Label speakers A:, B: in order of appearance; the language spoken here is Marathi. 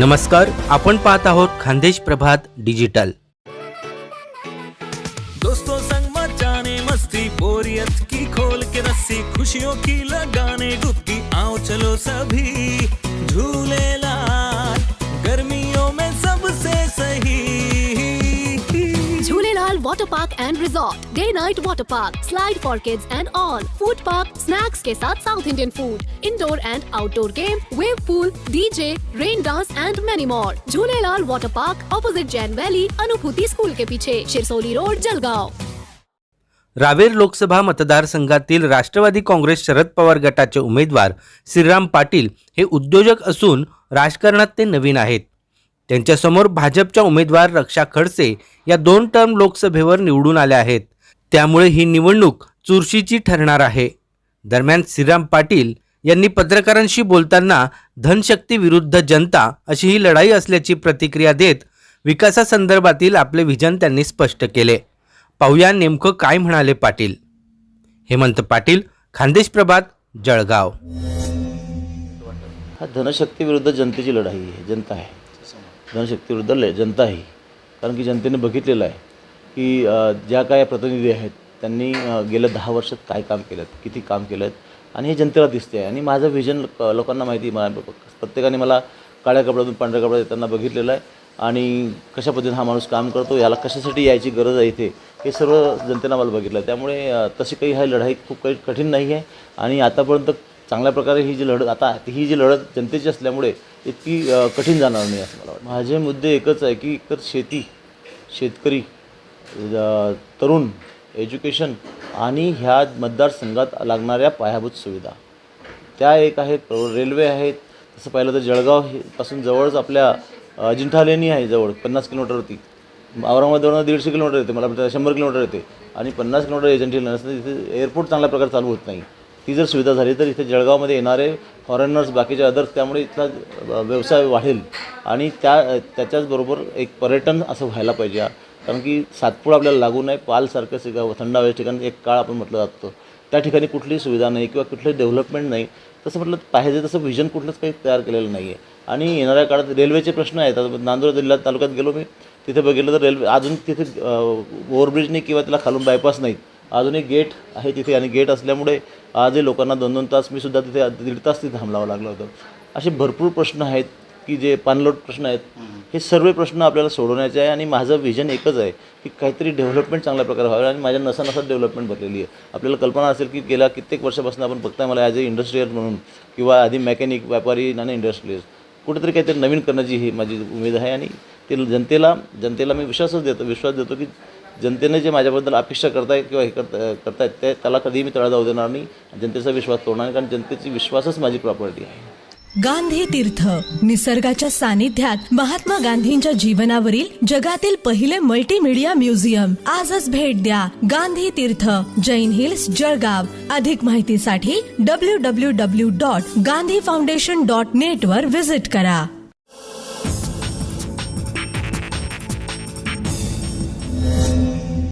A: नमस्कार अपन पाहत आहोत खानदेश प्रभात डिजिटल.
B: दोस्तों, संग मचाने मस्ती, बोरियत की खोल के रस्सी, खुशियों की लगाने डुबकी आओ चलो सभी.
C: Water park and resort day night water park slide for kids and all food park snacks के साथ south Indian food indoor and outdoor game wave pool DJ rain dance and many more Jhulelal water park opposite Jain valley Anubhuti school के पीछे शिरसोली रोड जलगांव
A: रावेर लोकसभा मतदारसंघातील राष्ट्रवादी काँग्रेस शरद पवार गटाचे उमेदवार श्रीराम पाटील हे उद्योजक असून राजकारणात ते नवीन आहेत. त्यांच्यासमोर भाजपच्या उमेदवार रक्षा खडसे या दोन टर्म लोकसभेवर निवडून आल्या आहेत. त्यामुळे ही निवडणूक चुरशीची ठरणार आहे. दरम्यान श्रीराम पाटील यांनी पत्रकारांशी बोलताना धनशक्ती विरुद्ध जनता अशी ही लढाई असल्याची प्रतिक्रिया देत विकासासंदर्भातील आपले विजन त्यांनी स्पष्ट केले. पाहूया नेमकं काय म्हणाले पाटील. हेमंत पाटील खानदेश प्रभात जळगाव.
D: हा धनशक्ती विरुद्ध जनतेची लढाई आहे जनता आहे. धनशक्ती विरुद्ध ल जनता आहे कारण की जनतेने बघितलेलं आहे की ज्या काय प्रतिनिधी आहेत त्यांनी गेल्या दहा वर्षात काय काम केलं किती काम केलं आणि हे जनतेला दिसते आहे आणि माझं व्हिजन लोकांना माहिती मला प्रत्येकाने मला काळ्या कपड्यातून पांढऱ्या कपड्यात येताना बघितलेलं आहे. आणि कशा पद्धतीने हा माणूस काम करतो याला कशासाठी यायची गरज आहे इथे हे सर्व जनतेनं मला बघितलं आहे. त्यामुळे तशी काही हा लढाई खूप काही कठीण नाही आहे. आणि आतापर्यंत चांगल्या प्रकारे ही जी लढत आता ही जी लढत जनतेची असल्यामुळे इतकी कठीण जाणार नाही असं मला वाटतं. माझे मुद्दे एकच आहे की एकतर शेती शेतकरी तरुण एज्युकेशन आणि ह्या मतदारसंघात लागणाऱ्या पायाभूत सुविधा. त्या एक आहेत रेल्वे आहेत तसं पाहिलं तर जळगाव हे पासून जवळच आपल्या अजिंठा लेणी आहे जवळ पन्नास किलोमीटरवरती औरंगाबादवरून दीडशे किलोमीटर येते मला शंभर किलोमीटर येते. आणि पन्नास किलोमीटर एजंटी लेणी तिथे एअरपोर्ट चांगल्या प्रकारे चालू होत नाही. ती जर सुविधा झाली तर इथे जळगावमध्ये येणारे फॉरेनर्स बाकीचे अदर्स त्यामुळे इथला व्यवसाय वाढेल. आणि त्या त्याच्याचबरोबर एक पर्यटन असं व्हायला पाहिजे. कारण की सातपूर आपल्याला लागू नाही पालसारखं सगळं थंड हवेच्या ठिकाणी एक काळ आपण म्हटलं जातो. त्या ठिकाणी कुठलीही सुविधा नाही किंवा कुठलंही डेव्हलपमेंट नाही. तसं म्हटलं पाहिजे तसं व्हिजन कुठलंच काही तयार केलेलं नाही आहे आणि येणाऱ्या काळात रेल्वेचे प्रश्न आहेत आता नांदूर जिल्ह्यात तालुक्यात गेलो मी तिथे बघितलं तर रेल्वे अजून तिथे ओव्हरब्रिज नाही किंवा त्याला खालून बायपास नाहीत. अजून एक गेट आहे तिथे आणि गेट असल्यामुळे आजही लोकांना दोन दोन तास मी सुद्धा तिथे दीड तास तिथे थांबलावं लागलं होतं. असे भरपूर प्रश्न आहेत की जे पाणलोट प्रश्न आहेत हे सर्व प्रश्न आपल्याला सोडवण्याचे आहे आणि माझं विजन एकच आहे की काहीतरी डेव्हलपमेंट चांगल्या प्रकारे व्हावे आणि माझ्या नसा नसा डेव्हलपमेंट भरलेली आहे. आपल्याला कल्पना असेल की गेल्या कित्येक वर्षापासून आपण बघताय मला ॲज अ इंडस्ट्रीयल म्हणून किंवा आधी मेकॅनिक व्यापारी आणि इंडस्ट्रियल कुठेतरी काहीतरी नवीन करण्याची ही माझी उमेद आहे आणि ते जनतेला जनतेला मी विश्वासच देतो विश्वास देतो की जनतेनं जे माझ्याबद्दल अपेक्षा करताय किंवा हे करता करतायत ते त्याला कधीही मी तळा जाऊ देणार नाही. जनतेचा विश्वास तोडणार नाही कारण जनतेची विश्वासच माझी प्रॉपर्टी आहे.
E: गांधी तीर्थ निसर्गाच्या सानिध्यात महात्मा गांधींच्या जीवनावरील जगातील पहिले मल्टीमीडिया म्युझियम आजच भेट द्या गांधी तीर्थ जैन हिल्स जळगाव. अधिक माहितीसाठी W W W dot Gandhi foundation dot net वर विजिट करा.